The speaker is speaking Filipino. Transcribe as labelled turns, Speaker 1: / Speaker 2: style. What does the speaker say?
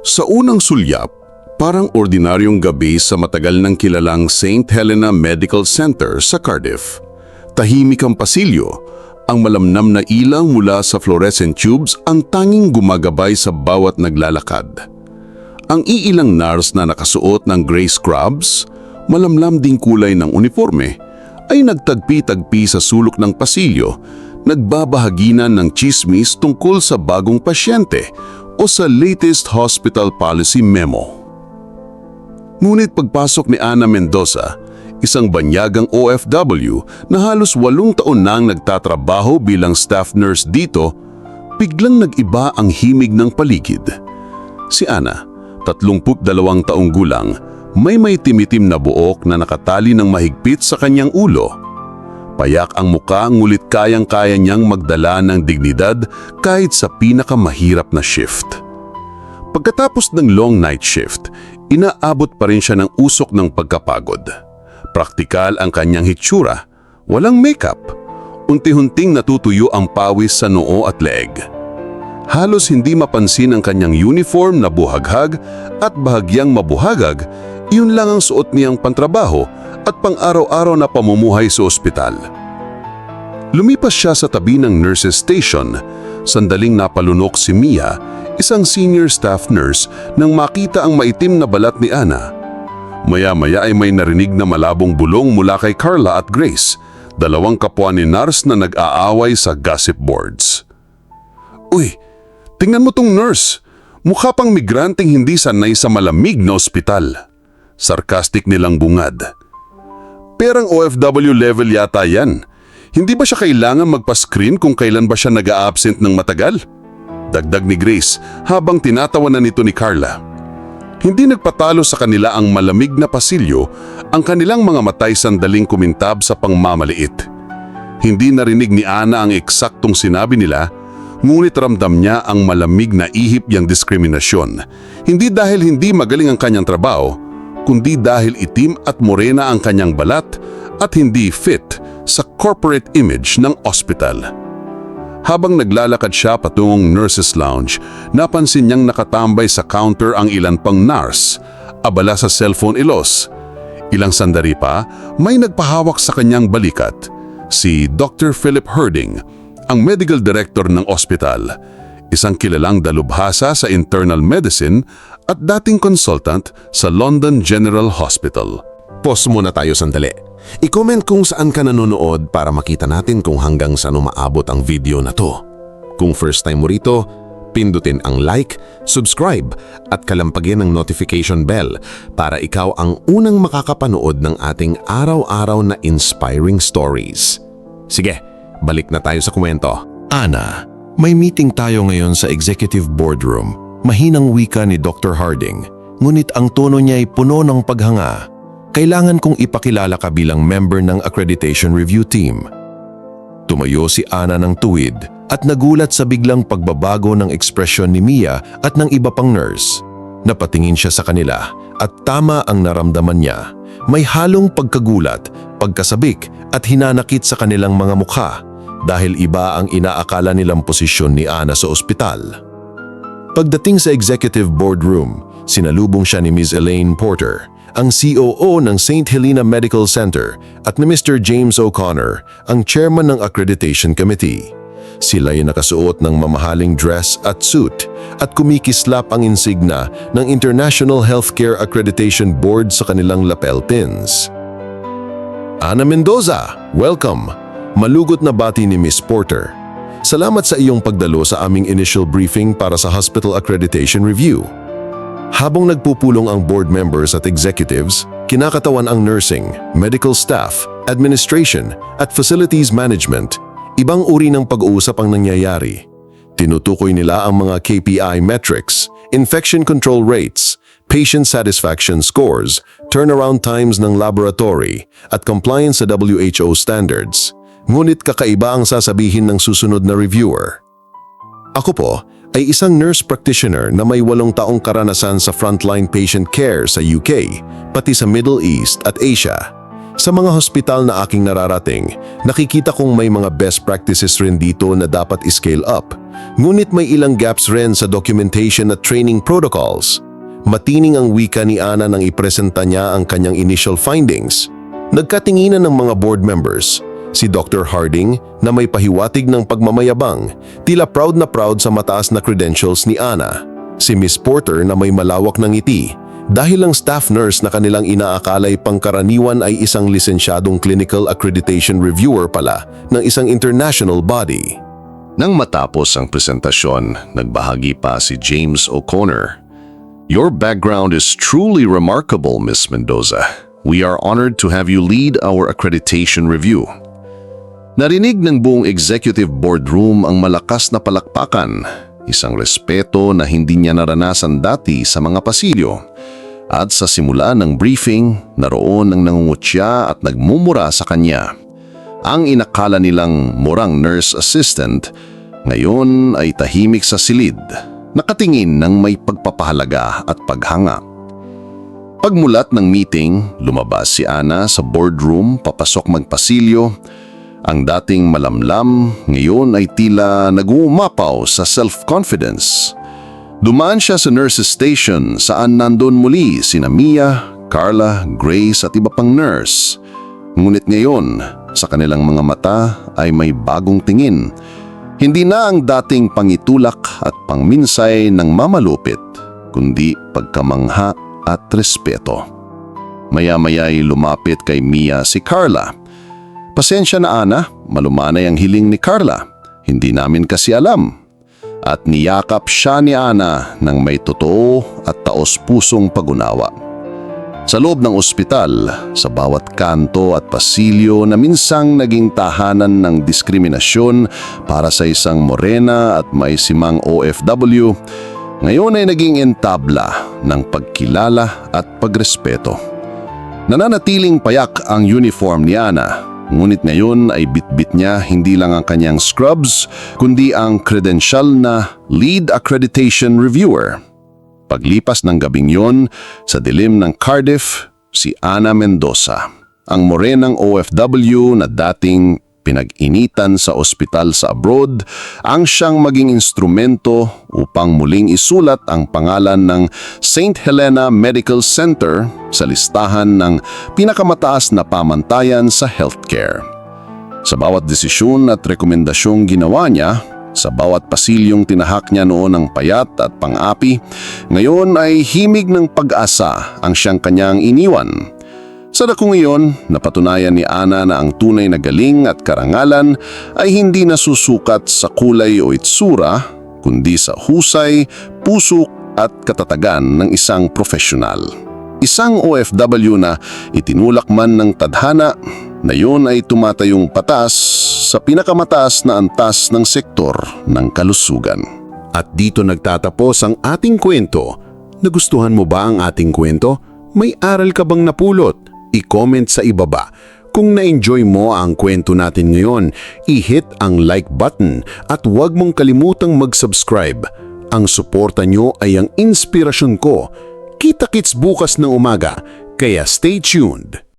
Speaker 1: Sa unang sulyap, parang ordinaryong gabi sa matagal ng kilalang St. Helena Medical Center sa Cardiff. Tahimik ang pasilyo, ang malamnam na ilaw mula sa fluorescent tubes ang tanging gumagabay sa bawat naglalakad. Ang iilang nurse na nakasuot ng gray scrubs, malamlam ding kulay ng uniforme, ay nagtagpi-tagpi sa sulok ng pasilyo, nagbabahaginan ng chismis tungkol sa bagong pasyente o sa latest hospital policy memo. Ngunit pagpasok ni Ana Mendoza, isang banyagang OFW na halos walong taon nang nagtatrabaho bilang staff nurse dito, biglang nag-iba ang himig ng paligid. Si Ana, 32 taong gulang, may may timitim na buok na nakatali ng mahigpit sa kanyang ulo. Payak ang muka ngulit kayang-kaya niyang magdala ng dignidad kahit sa pinakamahirap na shift. Pagkatapos ng long night shift, inaabot pa rin siya ng usok ng pagkapagod. Praktikal ang kanyang hitsura, walang makeup. Unti-hunting natutuyo ang pawis sa noo at leg. Halos hindi mapansin ang kanyang uniform na buhaghag at bahagyang mabuhagag, iyon lang ang suot niyang pantrabaho at pang-araw-araw na pamumuhay sa ospital. Lumipas siya sa tabi ng nurses station. Sandaling napalunok si Mia, isang senior staff nurse, nang makita ang maitim na balat ni Ana. Maya-maya ay may narinig na malabong bulong mula kay Carla at Grace, dalawang kapwa ni nurse na nag-aaway sa gossip boards. Uy, tingnan mo tong nurse. Mukha pang migranteng hindi sanay sa malamig na ospital. Sarcastic nilang bungad. Perang OFW level yata yan. Hindi ba siya kailangan magpa-screen kung kailan ba siya nag-a-absent ng matagal? Dagdag ni Grace habang tinatawa na nito ni Carla. Hindi nagpatalo sa kanila ang malamig na pasilyo, ang kanilang mga matay sandaling kumintab sa pangmamaliit. Hindi narinig ni Ana ang eksaktong sinabi nila, ngunit ramdam niya ang malamig na ihip niyang diskriminasyon. Hindi dahil hindi magaling ang kanyang trabaho, kundi dahil itim at morena ang kanyang balat at hindi fit sa corporate image ng ospital. Habang naglalakad siya patungong nurses lounge, napansin niyang nakatambay sa counter ang ilan pang nurse, abala sa cellphone ilos. Ilang sandali pa, may nagpahawak sa kanyang balikat, si Dr. Philip Herding, ang medical director ng ospital, isang kilalang dalubhasa sa internal medicine at dating consultant sa London General Hospital.
Speaker 2: Pause muna tayo sandali. I-comment kung saan ka nanonood para makita natin kung hanggang saan umaabot ang video na to. Kung first time mo rito, pindutin ang like, subscribe at kalampagin ang notification bell para ikaw ang unang makakapanood ng ating araw-araw na inspiring stories. Sige, balik na tayo sa kwento.
Speaker 3: Ana, may meeting tayo ngayon sa executive boardroom. Mahinang wika ni Dr. Harding, ngunit ang tono niya ay puno ng paghanga. Kailangan kong ipakilala ka bilang member ng accreditation review team. Tumayo si Ana ng tuwid at nagulat sa biglang pagbabago ng ekspresyon ni Mia at ng iba pang nurse. Napatingin siya sa kanila at tama ang naramdaman niya. May halong pagkagulat, pagkasabik at hinanakit sa kanilang mga mukha dahil iba ang inaakala nilang posisyon ni Ana sa ospital. Pagdating sa executive boardroom, sinalubong siya ni Ms. Elaine Porter, ang COO ng St. Helena Medical Center at ni Mr. James O'Connor, ang chairman ng Accreditation Committee. Sila ay nakasuot ng mamahaling dress at suit at kumikislap ang insignia ng International Healthcare Accreditation Board sa kanilang lapel pins. Ana Mendoza, welcome! Malugot na bati ni Miss Porter. Salamat sa iyong pagdalo sa aming initial briefing para sa Hospital Accreditation Review. Habang nagpupulong ang board members at executives, kinakatawan ang nursing, medical staff, administration at facilities management. Ibang uri ng pag-uusap ang nangyayari. Tinutukoy nila ang mga KPI metrics, infection control rates, patient satisfaction scores, turnaround times ng laboratory, at compliance sa WHO standards. Ngunit kakaiba ang sasabihin ng susunod na reviewer. Ako po ay isang nurse practitioner na may walong taong karanasan sa frontline patient care sa UK, pati sa Middle East at Asia. Sa mga hospital na aking nararating, nakikita kong may mga best practices rin dito na dapat scale up. Ngunit may ilang gaps rin sa documentation at training protocols. Matining ang wika ni Ana nang ipresenta niya ang kanyang initial findings. Nagkatinginan ng mga board members, si Dr. Harding na may pahiwatig ng pagmamayabang, tila proud na proud sa mataas na credentials ni Ana. Si Miss Porter na may malawak ng ngiti, dahil ang staff nurse na kanilang inaakalay pangkaraniwan ay isang lisensyadong clinical accreditation reviewer pala ng isang international body.
Speaker 4: Nang matapos ang presentasyon, nagbahagi pa si James O'Connor. Your background is truly remarkable, Miss Mendoza. We are honored to have you lead our accreditation review. Narinig ng buong executive boardroom ang malakas na palakpakan, isang respeto na hindi niya naranasan dati sa mga pasilyo. At sa simula ng briefing, naroon ang nangungutya at nagmumura sa kanya. Ang inakala nilang murang nurse assistant, ngayon ay tahimik sa silid, nakatingin ng may pagpapahalaga at paghanga. Pagmulat ng meeting, lumabas si Ana sa boardroom papasok magpasilyo. Ang dating malamlam, ngayon ay tila naguumapaw sa self-confidence. Dumaan siya sa nurse's station saan nandun muli sina Mia, Carla, Grace at iba pang nurse. Ngunit ngayon, sa kanilang mga mata ay may bagong tingin. Hindi na ang dating pangitulak at pangminsay ng mamalupit, kundi pagkamangha at respeto. Maya-maya ay lumapit kay Mia si Carla. Pasensya na Ana, malumanay ang hiling ni Carla. Hindi namin kasi alam. At niyakap siya ni Ana ng may totoo at taos-pusong pagunawa. Sa loob ng ospital, sa bawat kanto at pasilyo na minsang naging tahanan ng diskriminasyon para sa isang morena at may simang OFW, ngayon ay naging entabla ng pagkilala at pagrespeto. Nananatiling payak ang uniform ni Ana, ngunit ngayon ay bitbit niya hindi lang ang kanyang scrubs, kundi ang credential na Lead Accreditation Reviewer. Paglipas ng gabing yon, sa dilim ng Cardiff, si Ana Mendoza, ang morenang OFW na dating pinag-initan sa ospital sa abroad, ang siyang maging instrumento upang muling isulat ang pangalan ng St. Helena Medical Center sa listahan ng pinakamataas na pamantayan sa healthcare. Sa bawat desisyon at rekomendasyong ginawa niya, sa bawat pasilyong tinahak niya noon ng payat at pang-api, ngayon ay himig ng pag-asa ang siyang kanyang iniwan. Sa dakong iyon, napatunayan ni Ana na ang tunay na galing at karangalan ay hindi nasusukat sa kulay o itsura, kundi sa husay, pusok at katatagan ng isang profesional. Isang OFW na itinulak man ng tadhana na yun ay tumatayong patas sa pinakamataas na antas ng sektor ng kalusugan.
Speaker 1: At dito nagtatapos ang ating kwento. Nagustuhan mo ba ang ating kwento? May aral ka bang napulot? I-comment sa ibaba. Kung na-enjoy mo ang kwento natin ngayon, i-hit ang like button at huwag mong kalimutang mag-subscribe. Ang suporta nyo ay ang inspirasyon ko. Kita-kits bukas ng umaga, kaya stay tuned.